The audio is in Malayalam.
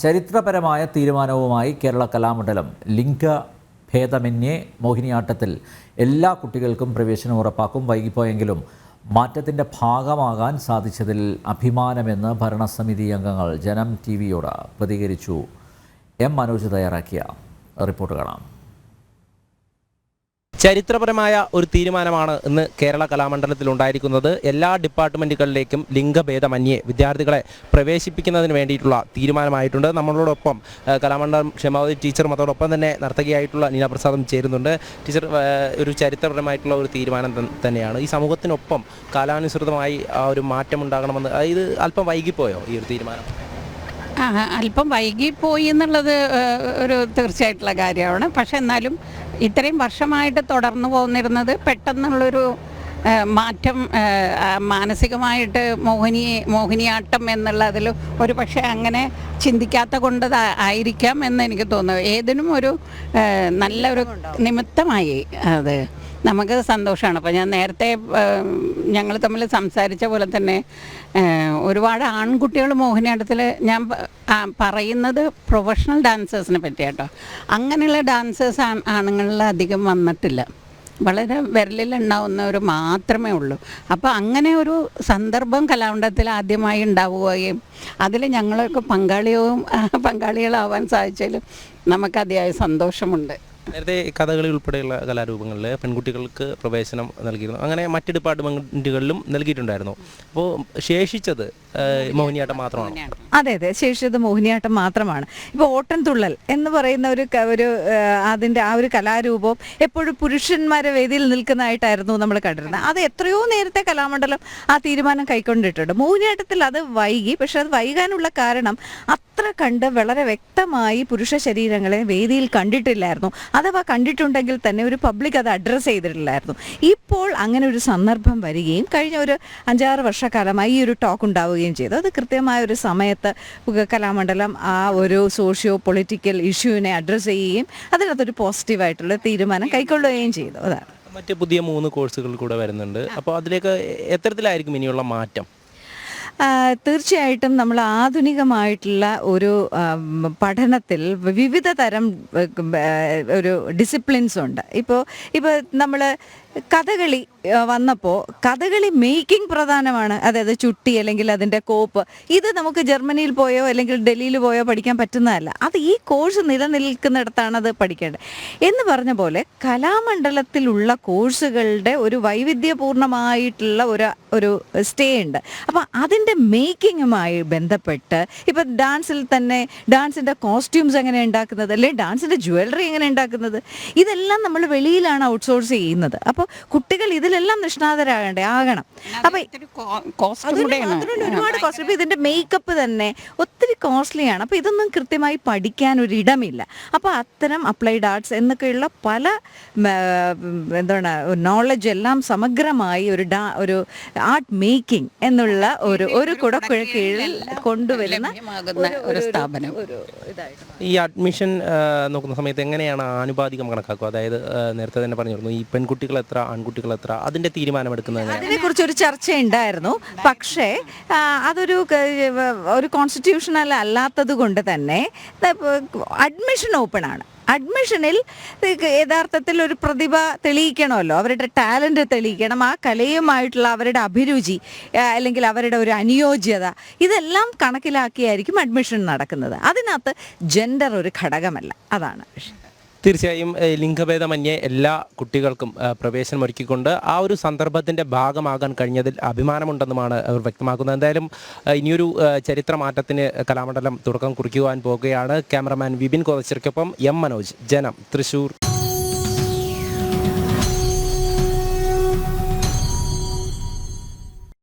ചരിത്രപരമായ തീരുമാനവുമായി കേരള കലാമണ്ഡലം ലിംഗ ഭേദമന്യേ മോഹിനിയാട്ടത്തിൽ എല്ലാ കുട്ടികൾക്കും പ്രവേശനം ഉറപ്പാക്കും. വൈകിപ്പോയെങ്കിലും മാറ്റത്തിന്റെ ഭാഗമാകാൻ സാധിച്ചതിൽ അഭിമാനമെന്ന് ഭരണസമിതി അംഗങ്ങൾ ജനം ടി വിയോട് പ്രതികരിച്ചു. എം മനോജ് തയ്യാറാക്കിയ റിപ്പോർട്ട് കാണാം. ചരിത്രപരമായ ഒരു തീരുമാനമാണ് ഇന്ന് കേരള കലാമണ്ഡലത്തിൽ ഉണ്ടായിരിക്കുന്നത്. എല്ലാ ഡിപ്പാർട്ട്മെന്റുകളിലേക്കും ലിംഗഭേദമന്യേ വിദ്യാർത്ഥികളെ പ്രവേശിപ്പിക്കുന്നതിന് വേണ്ടിയിട്ടുള്ള തീരുമാനമായിട്ടുണ്ട്. നമ്മളോടൊപ്പം കലാമണ്ഡലം ക്ഷമാവതി ടീച്ചറും അതോടൊപ്പം തന്നെ നർത്തകിയായിട്ടുള്ള നീന പ്രസാദും ചേരുന്നുണ്ട്. ടീച്ചർ ഒരു ചരിത്രപരമായിട്ടുള്ള ഒരു തീരുമാനം തന്നെയാണ്. ഈ സമൂഹത്തിനൊപ്പം കാലാനുസൃതമായി ആ ഒരു മാറ്റം ഉണ്ടാകണമെന്ന് അതായത് അല്പം വൈകിപ്പോയോ ഈ ഒരു തീരുമാനം? അല്പം വൈകിപ്പോയി എന്നുള്ളത് ഒരു തീർച്ചയായിട്ടുള്ള കാര്യമാണ്. പക്ഷെ എന്നാലും ഇത്രയും വർഷമായിട്ട് തുടർന്നു പോന്നിരുന്നത് പെട്ടെന്നുള്ളൊരു മാറ്റം മാനസികമായിട്ട് മോഹിനി മോഹിനിയാട്ടം എന്നുള്ളതിൽ ഒരു പക്ഷേ അങ്ങനെ ചിന്തിക്കാത്ത കൊണ്ട് ആയിരിക്കാം എന്ന് എനിക്ക് തോന്നുന്നു. ഏതിനും ഒരു നല്ലൊരു നിമിത്തമായി അത്. നമുക്ക് സന്തോഷമാണ് അപ്പോൾ ഞാൻ നേരത്തെ ഞങ്ങൾ തമ്മിൽ സംസാരിച്ച പോലെ തന്നെ ഒരുപാട് ആൺകുട്ടികൾ മോഹിനിയാട്ടത്തിൽ ഞാൻ പറയുന്നത് പ്രൊഫഷണൽ ഡാൻസേഴ്സിനെ പറ്റിയാട്ടോ. അങ്ങനെയുള്ള ഡാൻസേഴ്സ് ആണുങ്ങളിൽ അധികം വന്നിട്ടില്ല. വളരെ വിരലിലുണ്ടാവുന്നവർ മാത്രമേ ഉള്ളൂ. അപ്പോൾ അങ്ങനെ ഒരു സന്ദർഭം കലാമണ്ഡലത്തിൽ ആദ്യമായി ഉണ്ടാവുകയും അതിൽ ഞങ്ങളൊക്കെ പങ്കാളിയും പങ്കാളികളാവാൻ സാധിച്ചാലും നമുക്ക് അതിയായ സന്തോഷമുണ്ട്. നേരത്തെ കഥകളി ഉൾപ്പെടെയുള്ള കലാരൂപങ്ങളിൽ പെൺകുട്ടികൾക്ക് പ്രവേശനം നൽകിയിരുന്നു. അങ്ങനെ മറ്റ് ഡിപ്പാർട്ട്മെന്റുകളിലും നൽകിയിട്ടുണ്ടായിരുന്നു. അപ്പോൾ ശേഷിച്ചത് മോഹിനിയാട്ടം മാത്രമാണ്? അതെ അതെ. ശേഷിച്ചത് മോഹിനിയാട്ടം മാത്രമാണ്. ഇപ്പോൾ ഓട്ടൻതുള്ളൽ എന്ന് പറയുന്ന ഒരു ഒരു അതിന്റെ ആ ഒരു കലാരൂപം എപ്പോഴും പുരുഷന്മാരെ വേദിയിൽ നിൽക്കുന്നതായിട്ടായിരുന്നു നമ്മൾ കണ്ടിരുന്നത്. അത് എത്രയോ നേരത്തെ കലാമണ്ഡലം ആ തീരുമാനം കൈക്കൊണ്ടിട്ടുണ്ട്. മോഹിനിയാട്ടത്തിൽ അത് വൈകി പക്ഷെ അത് വൈകാനുള്ള കാരണം അത്ര കണ്ട് വളരെ വ്യക്തമായി പുരുഷ ശരീരങ്ങളെ വേദിയിൽ കണ്ടിട്ടില്ലായിരുന്നു. അഥവാ കണ്ടിട്ടുണ്ടെങ്കിൽ തന്നെ ഒരു പബ്ലിക് അത് അഡ്രസ്സ് ചെയ്തിട്ടില്ലായിരുന്നു. ഇപ്പോൾ അങ്ങനെ ഒരു സന്ദർഭം വരികയും കഴിഞ്ഞ ഒരു അഞ്ചാറ് വർഷക്കാലമായി ഈ ഒരു ടോക്ക് ഉണ്ടാവുകയും ചെയ്തു. അത് കൃത്യമായ ഒരു സമയത്ത് കലാമണ്ഡലം ആ ഒരു സോഷ്യോ പൊളിറ്റിക്കൽ ഇഷ്യൂവിനെ അഡ്രസ്സ് ചെയ്യുകയും അതിനകത്തൊരു പോസിറ്റീവായിട്ടുള്ള തീരുമാനം കൈക്കൊള്ളുകയും ചെയ്തു. അതാണ്. മറ്റ് പുതിയ മൂന്ന് കോഴ്സുകൾ കൂടെ വരുന്നുണ്ട്. അപ്പോൾ അതിലേക്ക് എത്തരത്തിലായിരിക്കും ഇനിയുള്ള മാറ്റം? തീർച്ചയായിട്ടും നമ്മൾ ആധുനികമായിട്ടുള്ള ഒരു പഠനത്തിൽ വിവിധ തരം ഒരു ഡിസിപ്ലിൻസ് ഉണ്ട് ഇപ്പോൾ ഇപ്പോൾ നമ്മൾ കഥകളി വന്നപ്പോൾ കഥകളി മേക്കിംഗ് പ്രധാനമാണ്. അതായത് ചുട്ടി അല്ലെങ്കിൽ അതിന്റെ കോപ്പ്. ഇത് നമുക്ക് ജർമ്മനിയിൽ പോയോ അല്ലെങ്കിൽ ഡൽഹിയിൽ പോയോ പഠിക്കാൻ പറ്റുന്നതല്ല. അത് ഈ കോഴ്സ് നിലനിൽക്കുന്നിടത്താണ് അത് പഠിക്കേണ്ടത്. എന്ന് പറഞ്ഞ പോലെ കലാമണ്ഡലത്തിലുള്ള കോഴ്സുകളുടെ ഒരു വൈവിധ്യപൂർണമായിട്ടുള്ള ഒരു ഒരു സ്റ്റേ ഉണ്ട്. അപ്പോൾ അതിന്റെ മേക്കിങ്ങുമായി ബന്ധപ്പെട്ട് ഇപ്പം ഡാൻസിൽ തന്നെ ഡാൻസിന്റെ കോസ്റ്റ്യൂംസ് എങ്ങനെ ഉണ്ടാക്കുന്നത്? അല്ലെങ്കിൽ ഡാൻസിന്റെ ജ്വല്ലറി എങ്ങനെ ഉണ്ടാക്കുന്നത്? ഇതെല്ലാം നമ്മൾ വെളിയിലാണ് ഔട്ട്സോഴ്സ് ചെയ്യുന്നത്. അപ്പോൾ കുട്ടികൾ ഇതിലെല്ലാം നിഷ്ണാതരാകണ്ടേ? ആകണം. അപ്പോൾ അതിന് ഒരുപാട് കോസ്റ്റ്ലി ഇപ്പൊ ഇതിന്റെ മേക്കപ്പ് തന്നെ ഒത്തിരി കോസ്റ്റ്ലിയാണ് അപ്പൊ ഇതൊന്നും കൃത്യമായി പഠിക്കാൻ ഒരു ഇടമില്ല. അപ്പൊ അത്തരം അപ്ലൈഡ് ആർട്സ് എന്നൊക്കെയുള്ള പല എന്താണ് നോളജ് എല്ലാം സമഗ്രമായി ഒരു ഡാ ഒരു ആർട്ട് മേക്കിംഗ് എന്നുള്ള ഒരു ഒരു കുടക്കുഴ കീഴിൽ കൊണ്ടുവരുന്ന ഒരു സ്ഥാപനം. ഈ അഡ്മിഷൻ നോക്കുന്ന സമയത്ത് എങ്ങനെയാണ് ആനുപാതികം കണക്കാക്കുക? അതായത് നേരത്തെ തന്നെ പറഞ്ഞിരുന്നു ഈ പെൺകുട്ടികൾ എത്ര ആൺകുട്ടികൾ എത്ര അതിന്റെ തീരുമാനമെടുക്കുന്നത് അതിനെ അതിനെക്കുറിച്ച് ഒരു ചർച്ച ഉണ്ടായിരുന്നു പക്ഷേ അതൊരു ഒരു കോൺസ്റ്റിറ്റ്യൂഷണൽ അല്ലാത്തത് കൊണ്ട് തന്നെ അഡ്മിഷൻ ഓപ്പൺ ആണ്. അഡ്മിഷനിൽ യഥാർത്ഥത്തിൽ ഒരു പ്രതിഭ തെളിയിക്കണമല്ലോ. അവരുടെ ടാലന്റ് തെളിയിക്കണം. ആ കലയുമായിട്ടുള്ള അവരുടെ അഭിരുചി അല്ലെങ്കിൽ അവരുടെ ഒരു അനുയോജ്യത ഇതെല്ലാം കണക്കിലാക്കിയായിരിക്കും അഡ്മിഷൻ നടക്കുന്നത്. അതിനകത്ത് ജെൻഡർ ഒരു ഘടകമല്ല. അതാണ് തീർച്ചയായും ലിംഗഭേദമന്യേ എല്ലാ കുട്ടികൾക്കും പ്രവേശനം ഒരുക്കിക്കൊണ്ട് ആ ഒരു സന്ദർഭത്തിന്റെ ഭാഗമാകാൻ കഴിഞ്ഞതിൽ അഭിമാനമുണ്ടെന്നുമാണ് അവർ വ്യക്തമാക്കുന്നത്. എന്തായാലും ഇനിയൊരു ചരിത്രമാറ്റത്തിന് ചരിത്ര മാറ്റത്തിന് കലാമണ്ഡലം തുടക്കം കുറിക്കുവാൻ പോകുകയാണ് ക്യാമറമാൻ വിപിൻ കോതച്ചർക്കൊപ്പം എം മനോജ്. ജനം തൃശൂർ.